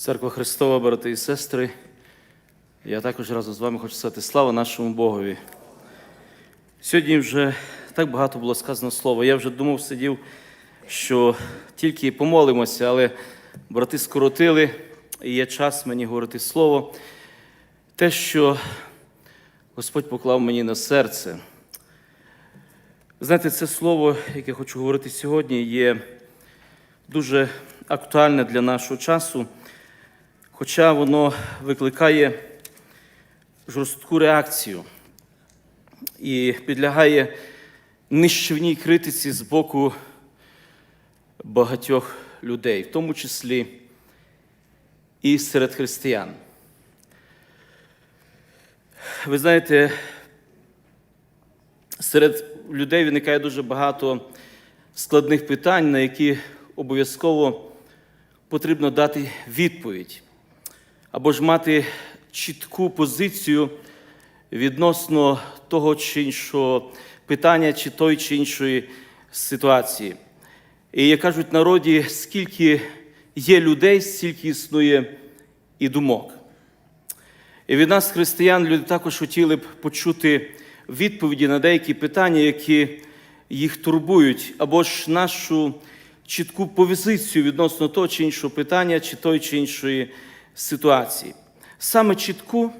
Церква Христова, брати і сестри. Я також разом з вами хочу сказати слава нашому Богові. Сьогодні вже так багато було сказано слова. Я вже думав, сидів, що тільки помолимося, але брати скоротили, і є час мені говорити слово. Те, що Господь поклав мені на серце. Знаєте, це слово, яке хочу говорити сьогодні, є дуже актуальне для нашого часу, хоча воно викликає жорстку реакцію і підлягає нищівній критиці з боку багатьох людей, в тому числі і серед християн. Ви знаєте, серед людей виникає дуже багато складних питань, на які обов'язково потрібно дати відповідь, або ж мати чітку позицію відносно того чи іншого питання, чи той чи іншої ситуації. І як кажуть народі, скільки є людей, стільки існує і думок. І від нас, християн, люди також хотіли б почути відповіді на деякі питання, які їх турбують, або ж нашу чітку позицію відносно того чи іншого питання, чи тої чи іншої ситуації. Саме чітку,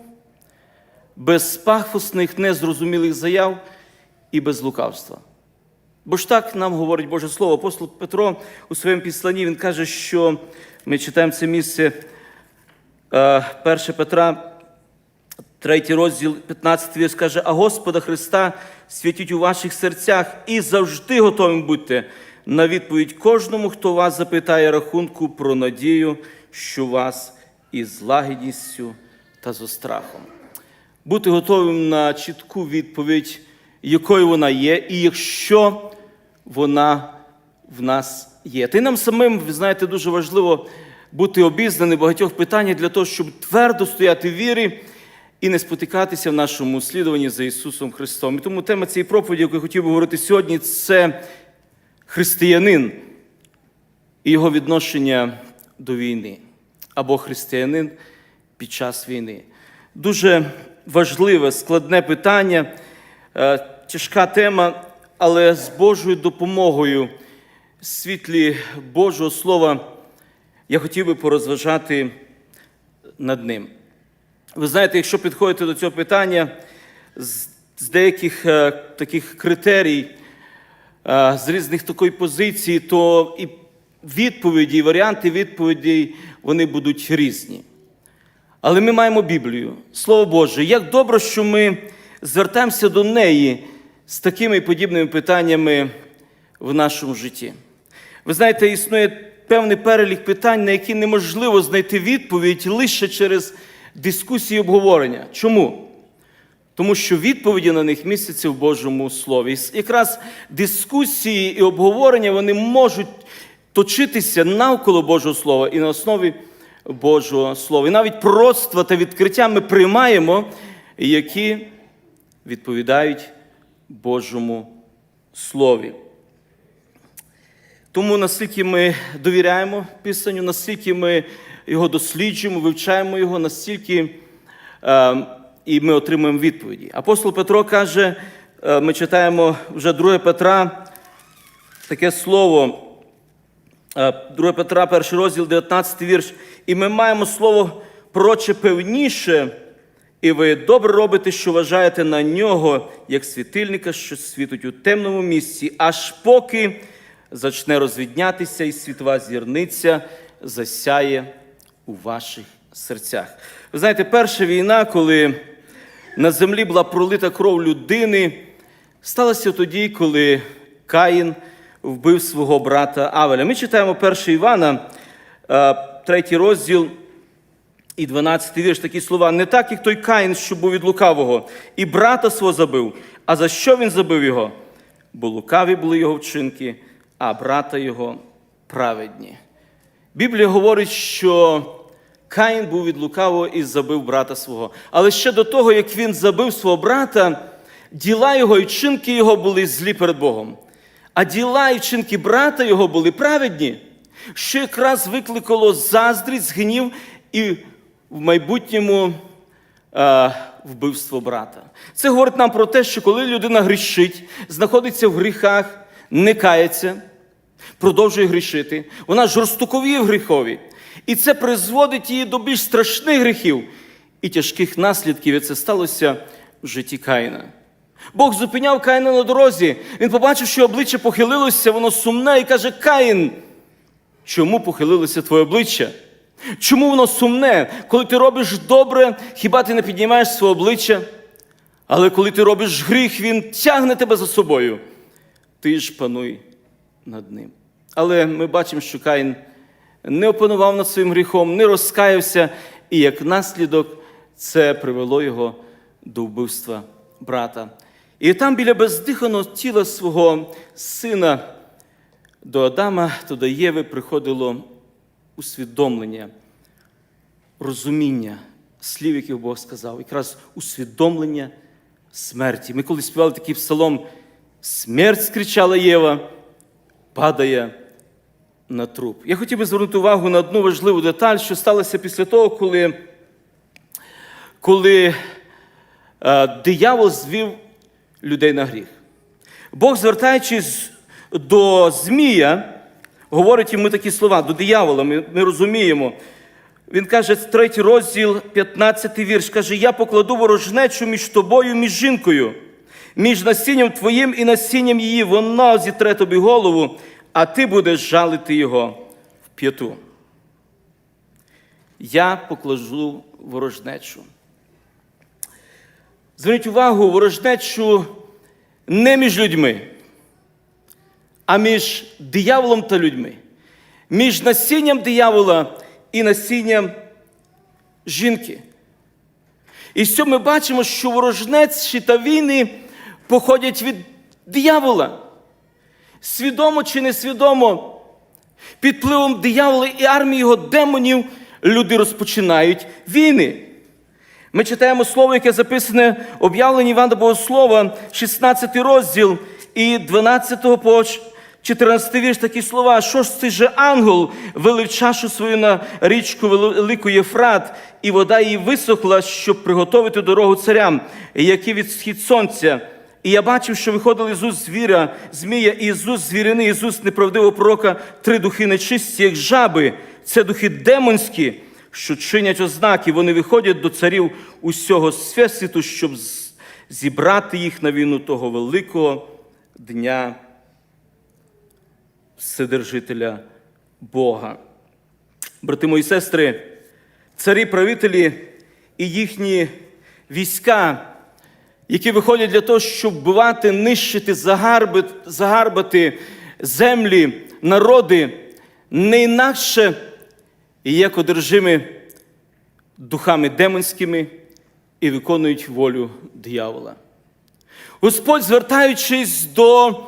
без пафосних, незрозумілих заяв і без лукавства. Бо ж так нам говорить Боже Слово. Апостол Петро у своєму післанні він каже, що ми читаємо це місце 1 Петра, 3 розділ, 15 вірш каже, а Господа Христа святіть у ваших серцях і завжди готовим будьте на відповідь кожному, хто вас запитає рахунку про надію, що вас із лагідністю та зо страхом. Бути готовим на чітку відповідь, якою вона є, і якщо вона в нас є. Та й нам самим, ви знаєте, дуже важливо бути обізнаним багатьох питаннях для того, щоб твердо стояти в вірі і не спотикатися в нашому слідуванні за Ісусом Христом. І тому тема цієї проповіді, яку я хотів би говорити сьогодні, це християнин і його відношення до війни, або християнин під час війни. Дуже важливе, складне питання, е, тяжка тема, але з Божою допомогою, світлі Божого Слова, я хотів би порозважати над ним. Ви знаєте, якщо підходити до цього питання з, деяких е, таких критерій, е, з різних такої позицій, то і відповіді, і варіанти відповідей вони будуть різні. Але ми маємо Біблію, Слово Боже. Як добре, що ми звертаємося до неї з такими подібними питаннями в нашому житті. Ви знаєте, існує певний перелік питань, на які неможливо знайти відповідь лише через дискусії і обговорення. Чому? Тому що відповіді на них містяться в Божому Слові. І якраз дискусії і обговорення вони можуть точитися навколо Божого Слова і на основі Божого Слова. І навіть пророцтва та відкриття ми приймаємо, які відповідають Божому Слові. Тому наскільки ми довіряємо Писанню, наскільки ми його досліджуємо, вивчаємо його, настільки е, і ми отримуємо відповіді. Апостол Петро каже, е, ми читаємо вже 2 Петра, таке слово, 2 Петра, перший розділ, 19 вірш. І ми маємо слово проче певніше, і ви добре робите, що вважаєте на нього, як світильника, що світить у темному місці, аж поки зачне розвіднятися, і світова зірниця засяє у ваших серцях. Ви знаєте, перша війна, коли на землі була пролита кров людини, сталося тоді, коли Каїн вбив свого брата Авеля. Ми читаємо 1 Івана, 3 розділ і 12 вірш, такі слова. Не так, як той Каїн, що був від лукавого, і брата свого забив. А за що він забив його? Бо лукаві були його вчинки, а брата його праведні. Біблія говорить, що Каїн був від лукавого і забив брата свого. Але ще до того, як він забив свого брата, діла його і вчинки його були злі перед Богом. А діла і вчинки брата його були праведні. що якраз викликало заздрість, гнів і в майбутньому е, вбивство брата. Це говорить нам про те, що коли людина грішить, знаходиться в гріхах, не кається, продовжує грішити, вона жорстоковіє в гріхові. І це призводить її до більш страшних гріхів і тяжких наслідків. І це сталося в житті Каїна. Бог зупиняв Каїна на дорозі. Він побачив, що обличчя похилилося, воно сумне, і каже: Каїн, чому похилилося твоє обличчя? Чому воно сумне? Коли ти робиш добре, хіба ти не піднімаєш своє обличчя? Але коли ти робиш гріх, він тягне тебе за собою. Ти ж пануй над ним. Але ми бачимо, що Каїн не опанував над своїм гріхом, не розкаявся, і як наслідок це привело його до вбивства брата. І там біля бездиханого тіла свого сина до Адама та до Єви приходило усвідомлення, розуміння слів, яких Бог сказав, якраз усвідомлення смерті. Ми коли співали такий псалом, смерть скричала Єва, падає на труп. Я хотів би звернути увагу на одну важливу деталь, що сталося після того, коли, коли е, диявол звів людей на гріх. Бог, звертаючись до Змія, говорить йому такі слова, до диявола, ми, ми розуміємо. Він каже, третій розділ, 15 вірш, каже: Я покладу ворожнечу між тобою, між жінкою, між насінням твоїм і насінням її, вона зітре тобі голову, а ти будеш жалити його в п'яту. Я покладу ворожнечу. Зверніть увагу, ворожнечу не між людьми, а між дияволом та людьми, між насінням диявола і насінням жінки. І цього ми бачимо, що ворожнечі та війни походять від диявола. Свідомо чи несвідомо, під впливом диявола і армії його демонів люди розпочинають війни. Ми читаємо слово, яке записане об'явлення Івана Богослова, 16 розділ і 12 по 14 вірш такі слова. Що ж цей же ангел вилив чашу свою на річку Велику Єфрат, і вода її висохла, щоб приготовити дорогу царям, які від схід сонця. І я бачив, що виходили уст звіра, змія, і уст звірини, і з уст неправдивого пророка три духи нечисті, як жаби. Це духи демонські, що чинять ознаки. Вони виходять до царів усього світу, щоб зібрати їх на війну того великого дня Вседержителя Бога. Брати мої сестри, царі, правителі і їхні війська, які виходять для того, щоб вбивати, нищити, загарбити, загарбати землі, народи, не інакше як одержими духами демонськими і виконують волю диявола. Господь, звертаючись до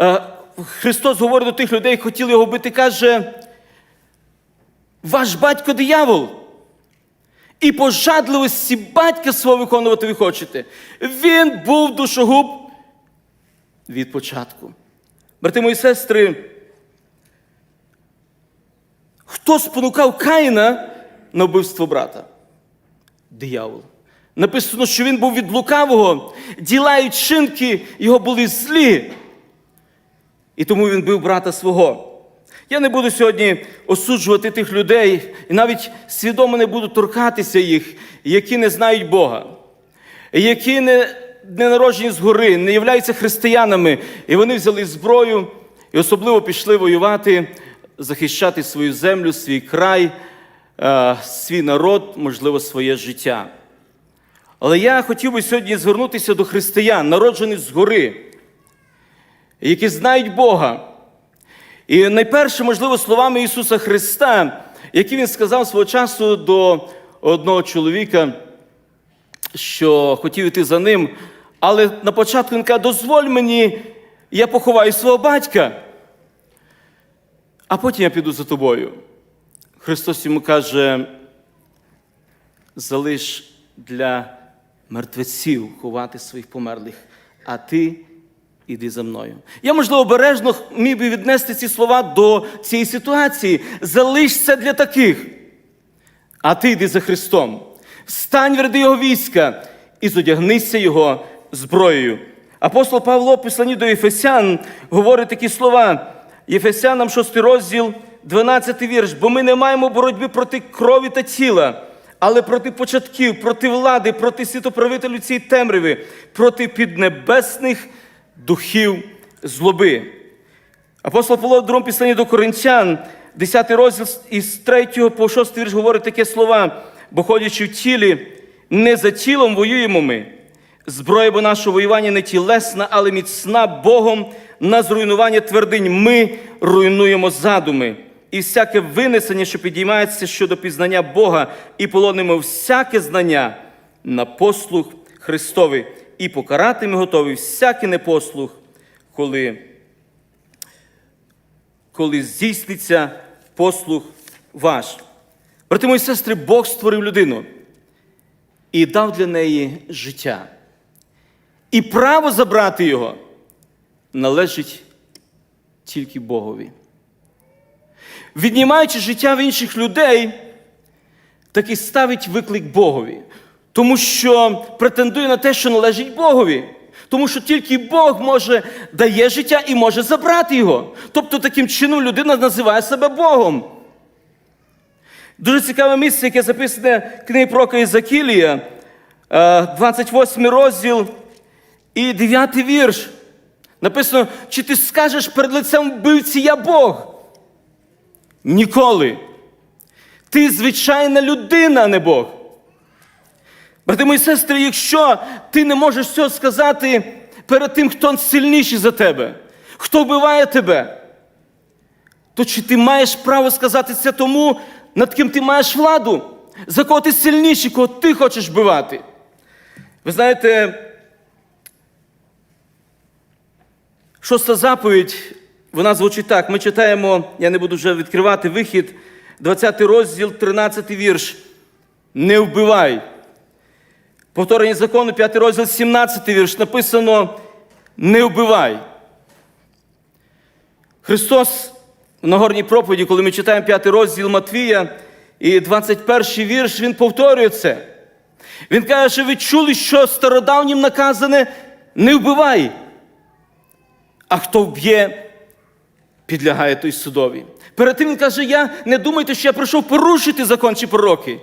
Е, Христос говорить до тих людей, хотіли його бити, каже, ваш батько диявол. І по жадливості батька свого виконувати ви хочете. Він був душогуб від початку. Брати мої сестри, хто спонукав Каїна на вбивство брата? Диявол. Написано, що він був від лукавого, діла і чинки його були злі. І тому він бив брата свого. Я не буду сьогодні осуджувати тих людей, і навіть свідомо не буду торкатися їх, які не знають Бога, які не, не народжені згори, не являються християнами, і вони взяли зброю і особливо пішли воювати, захищати свою землю, свій край, е, свій народ, можливо, своє життя. Але я хотів би сьогодні звернутися до християн, народжених згори які знають Бога. І найперше, можливо, словами Ісуса Христа, які Він сказав свого часу до одного чоловіка, що хотів іти за ним, але на початку він каже, дозволь мені, я поховаю свого батька, а потім я піду за тобою. Христос йому каже, залиш для мертвеців ховати своїх померлих, а ти іди за мною. Я, можливо, обережно міг би віднести ці слова до цієї ситуації. Залишся для таких. А ти йди за Христом. Встань в ряди Його війська і зодягнися Його зброєю. Апостол Павло, в посланні до Єфесян, говорить такі слова. Єфесянам 6 розділ, 12 вірш. Бо ми не маємо боротьби проти крові та тіла, але проти початків, проти влади, проти світоправителю цієї темряви, проти піднебесних духів злоби. Апостол Павло в другому післанні до Коринтян, 10 розділ із 3 по 6 вірш говорить такі слова, бо ходячи в тілі, не за тілом воюємо ми. Зброя бо нашого воювання не тілесна, але міцна Богом на зруйнування твердинь. Ми руйнуємо задуми. І всяке винесення, що підіймається щодо пізнання Бога, і полонимо всяке знання на послух Христовий, і покарати ми готові всякий непослух, коли коли здійсниться послух ваш. Брати мої сестри, Бог створив людину і дав для неї життя. І право забрати його належить тільки Богові. Віднімаючи життя в інших людей, так і ставить виклик Богові, тому що претендує на те, що належить Богові. Тому що тільки Бог може дає життя і може забрати його. Тобто таким чином людина називає себе Богом. Дуже цікаве місце, яке записане в книгі пророка Ізакілія, е, 28 розділ і 9 вірш. Написано, чи ти скажеш перед лицем вбивці я Бог? Ніколи. Ти звичайна людина, а не Бог. Брати мої сестри, якщо ти не можеш цього сказати перед тим, хто сильніший за тебе, хто вбиває тебе, то чи ти маєш право сказати це тому, над ким ти маєш владу, за кого ти сильніший, кого ти хочеш вбивати? Ви знаєте, шоста заповідь, вона звучить так. Ми читаємо, я не буду вже відкривати вихід, 20 розділ, 13 вірш. Не вбивай. Повторення закону, 5 розділ, 17 вірш, написано не вбивай. Христос в Нагорній проповіді, коли ми читаємо 5 розділ Матвія і 21 вірш, Він повторює це. Він каже, що ви чули, що стародавнім наказане не вбивай. А хто вб'є, підлягає той судові. Перед тим він каже: я не думайте, що я прийшов порушити закон чи пророки.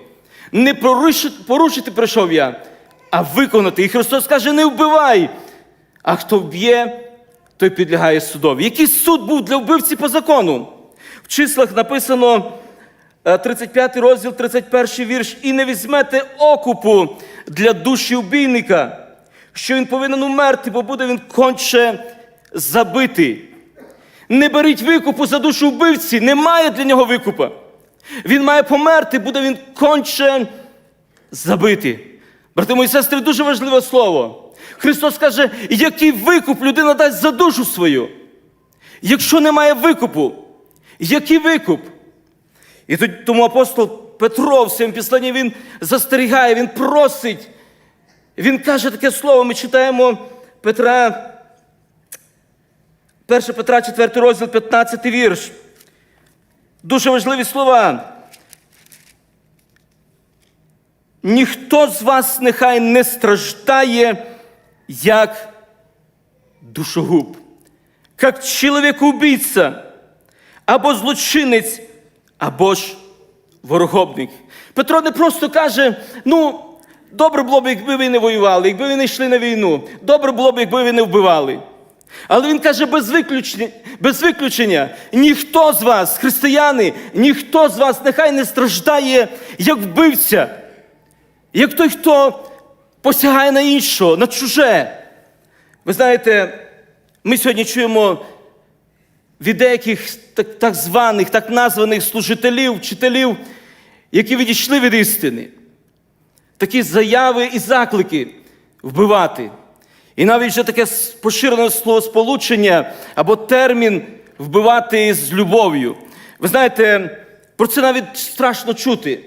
Не порушити, порушити прийшов я, а виконати. І Христос каже: не вбивай. А хто вб'є, той підлягає судові. Який суд був для вбивці по закону? В числах написано е, 35 розділ, 31 вірш, і не візьмете окупу для душі вбійника, що він повинен умерти, бо буде він конче забитий. Не беріть викупу за душу вбивці, немає для нього викупа. Він має померти, буде він конче забитий. Брати мої сестри, дуже важливе слово. Христос каже, який викуп людина дасть за душу свою. Якщо немає викупу, який викуп? І тому апостол Петро в своєму післанні він застерігає, він просить. Він каже таке слово, ми читаємо Петра, 1 Петра, 4 розділ, 15 вірш. Дуже важливі слова. Ніхто з вас нехай не страждає, як душогуб, як чоловік-убійця, або злочинець, або ж ворогобник. Петро не просто каже: ну, добре було б, якби ви не воювали, якби ви не йшли на війну, добре було б, якби ви не вбивали. Але він каже без виключення, без виключення, ніхто з вас, християни, ніхто з вас нехай не страждає, як вбивця, як той, хто посягає на іншого, на чуже. Ви знаєте, ми сьогодні чуємо від деяких так, так званих, так названих служителів, вчителів, які відійшли від істини. Такі заяви і заклики вбивати. І навіть вже таке поширене словосполучення або термін вбивати з любов'ю. Ви знаєте, про це навіть страшно чути.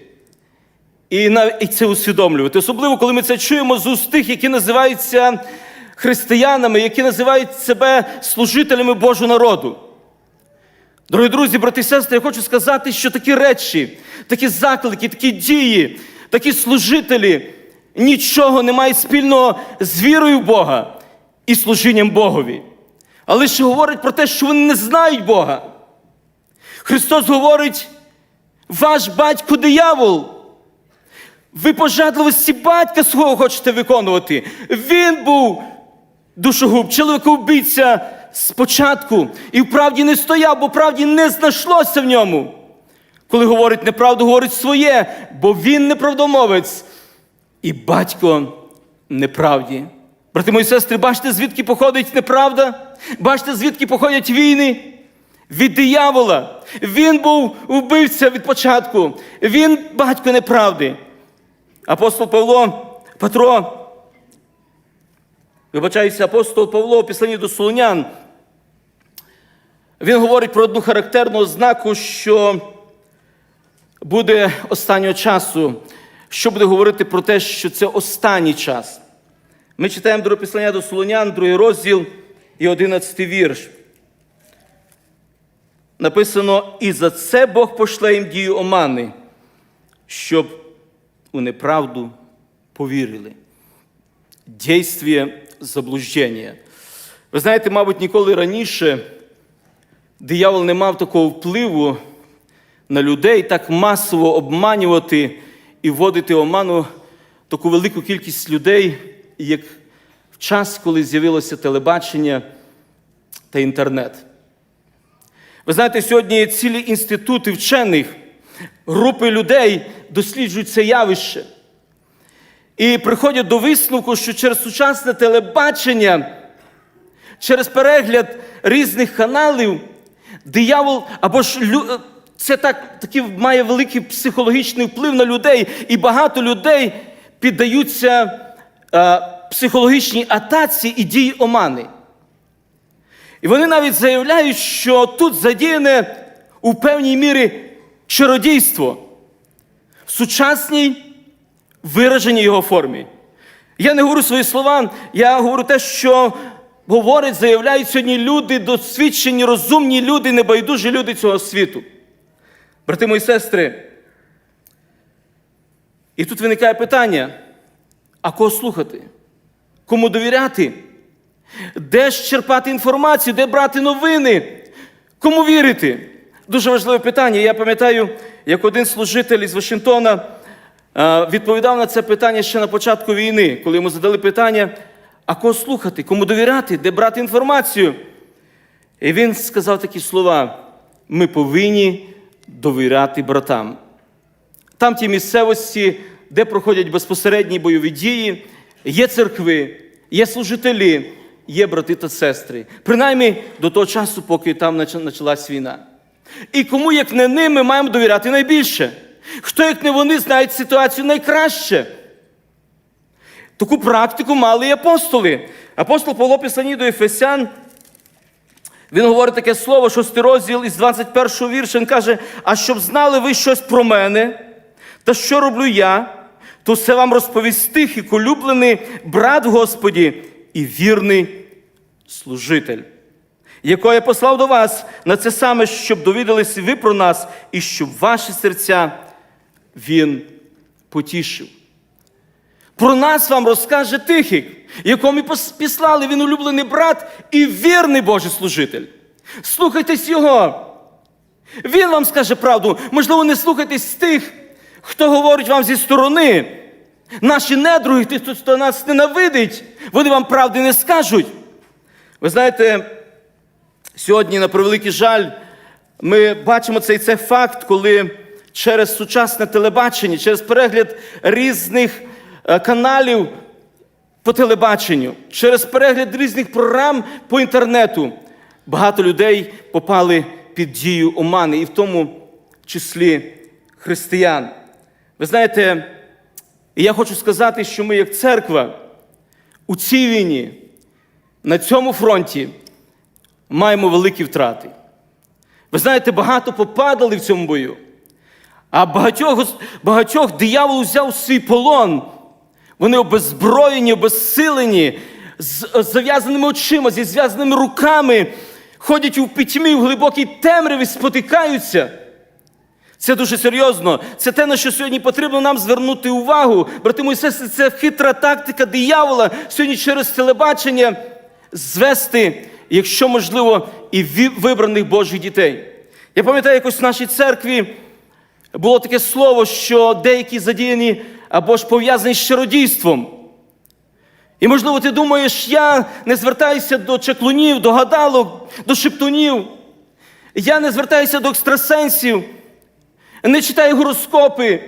І навіть це усвідомлювати. Особливо, коли ми це чуємо з уст тих, які називаються християнами, які називають себе служителями Божого народу. Дорогі друзі, брати і сестри, я хочу сказати, що такі речі, такі заклики, такі дії, такі служителі нічого не мають спільного з вірою в Бога і служінням Богові. А лише говорить про те, що вони не знають Бога. Христос говорить, ваш батько диявол. Ви пожадливості батька свого хочете виконувати. Він був душогуб, чоловікобійця спочатку. І вправді не стояв, бо правді не знайшлося в ньому. Коли говорить неправду, говорить своє, бо він неправдомовець. І батько неправді. Брати мої сестри, бачите, звідки походить неправда? Бачите, звідки походять війни? Від диявола. Він був вбивця від початку. Він батько неправди. Апостол Павло, Петро, вибачаюся, апостол Павло у післанні до Солонян, він говорить про одну характерну ознаку, що буде останнього часу, що буде говорити про те, що це останній час. Ми читаємо друге післання до Солонян, другий розділ і одинадцятий вірш. Написано, і за це Бог пошле їм дію омани, щоб у неправду повірили. Дійствіє заблуждення. Ви знаєте, мабуть, ніколи раніше диявол не мав такого впливу на людей, так масово обманювати і вводити в оману таку велику кількість людей, як в час, коли з'явилося телебачення та інтернет. Ви знаєте, сьогодні цілі інститути вчених, групи людей досліджують це явище. І приходять до висновку, що через сучасне телебачення, через перегляд різних каналів, диявол або ж. Це так, такий має великий психологічний вплив на людей, і багато людей піддаються е, психологічній атаці і дії омани. І вони навіть заявляють, що тут задіяне у певній мірі чародійство в сучасній вираженій його формі. Я не говорю свої слова, я говорю те, що говорять, заявляють сьогодні люди, досвідчені, розумні люди, небайдужі люди цього світу. Брати мої сестри. І тут виникає питання: а кого слухати? Кому довіряти? Де ж черпати інформацію, де брати новини? Кому вірити? Дуже важливе питання. Я пам'ятаю, як один служитель із Вашингтона е, відповідав на це питання ще на початку війни, коли йому задали питання, а кого слухати, кому довіряти, де брати інформацію? І він сказав такі слова: ми повинні довіряти братам. Там ті місцевості, де проходять безпосередні бойові дії, є церкви, є служителі, є брати та сестри. Принаймні до того часу, поки там почалась війна. І кому, як не ним, ми маємо довіряти найбільше? Хто, як не вони, знають ситуацію найкраще? Таку практику мали і апостоли. Апостол Павло Писані до Ефесян, він говорить таке слово, шостий розділ із 21 вірша, він каже, а щоб знали ви щось про мене, та що роблю я, то все вам розповість тихий, улюблений брат Господі і вірний служитель, якого я послав до вас на це саме, щоб довідалися ви про нас, і щоб ваші серця він потішив. Про нас вам розкаже Тихик, якого ми післали, він улюблений брат і вірний Божий служитель. Слухайтесь його. Він вам скаже правду. Можливо, не слухайтесь тих, хто говорить вам зі сторони. Наші недруги, ті, хто нас ненавидить, вони вам правди не скажуть. Ви знаєте, сьогодні, на превеликий жаль, ми бачимо цей це факт, коли через сучасне телебачення, через перегляд різних каналів по телебаченню, через перегляд різних програм по інтернету, багато людей попали під дію омани, і в тому числі християн. Ви знаєте, я хочу сказати, що ми, як церква, у цій війні, на цьому фронті маємо великі втрати. Ви знаєте, багато попадали в цьому бою, а багатьох, багатьох диявол взяв свій полон. Вони обезброєні, обезсилені, з зав'язаними очима, зі зв'язаними руками, ходять у пітьмі, в глибокій темряві, спотикаються. Це дуже серйозно. Це те, на що сьогодні потрібно нам звернути увагу. Брати мої сестри, це хитра тактика диявола сьогодні через телебачення звести, якщо можливо, і вибраних Божих дітей. Я пам'ятаю, якось в нашій церкві було таке слово, що деякі задіяні або ж пов'язані з чародійством. І, можливо, ти думаєш, я не звертаюся до чаклунів, до гадалок, до шептунів. Я не звертаюся до екстрасенсів, не читаю гороскопи.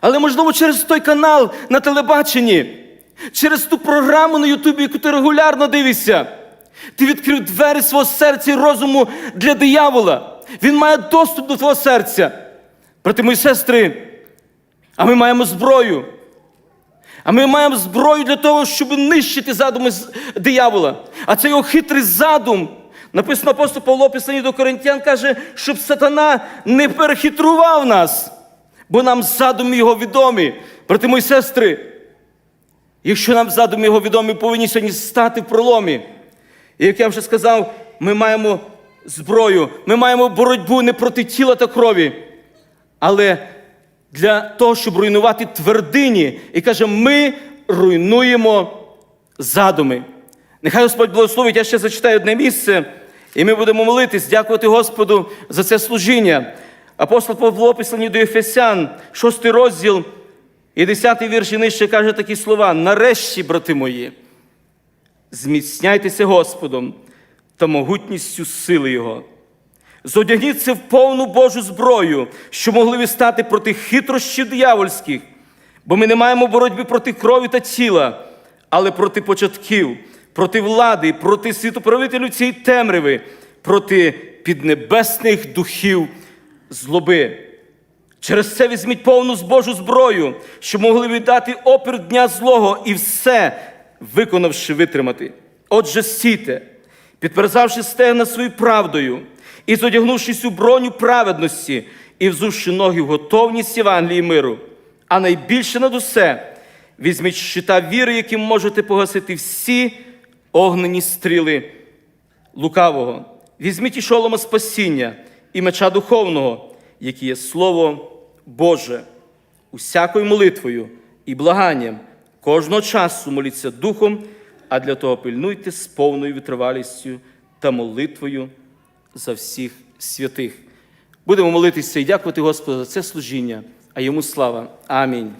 Але, можливо, через той канал на телебаченні, через ту програму на Ютубі, яку ти регулярно дивишся, ти відкрив двері свого серця і розуму для диявола. Він має доступ до твого серця. Брати мої сестри, а ми маємо зброю. А ми маємо зброю для того, щоб нищити задуми диявола. А це його хитрий задум. Написано апостол Павло, писані до Коринтян, каже, щоб сатана не перехитрував нас, бо нам задуми його відомі. Брати мої сестри, якщо нам задуми його відомі, повинні сьогодні стати в проломі. І як я вже сказав, ми маємо зброю, ми маємо боротьбу не проти тіла та крові, але для того, щоб руйнувати твердині. І каже, ми руйнуємо задуми. Нехай Господь благословить, я ще зачитаю одне місце, і ми будемо молитись, дякувати Господу за це служіння. Апостол Павло, писані до Ефесян, 6 розділ і 10 вірш і нижче каже такі слова: нарешті, брати мої, зміцняйтеся Господом та могутністю сили Його. Зодягніться в повну Божу зброю, що могли ви стати проти хитрощів диявольських, бо ми не маємо боротьби проти крові та тіла, але проти початків, проти влади, проти світоправителю цієї темряви, проти піднебесних духів злоби. Через це візьміть повну Божу зброю, щоб могли віддати опір дня злого і все, виконавши витримати. Отже, сійте, підперезавши стегна свою правдою, і зодягнувшись у броню праведності, і взувши ноги в готовність Євангелії миру. А найбільше над усе візьміть щита віри, яким можете погасити всі огнені стріли лукавого. Візьміть і шолома спасіння і меча духовного, який є Слово Боже, усякою молитвою і благанням кожного часу моліться духом, а для того пильнуйте з повною витривалістю та молитвою за всіх святих. Будемо молитися і дякувати Господу за це служіння, а йому слава. Амінь.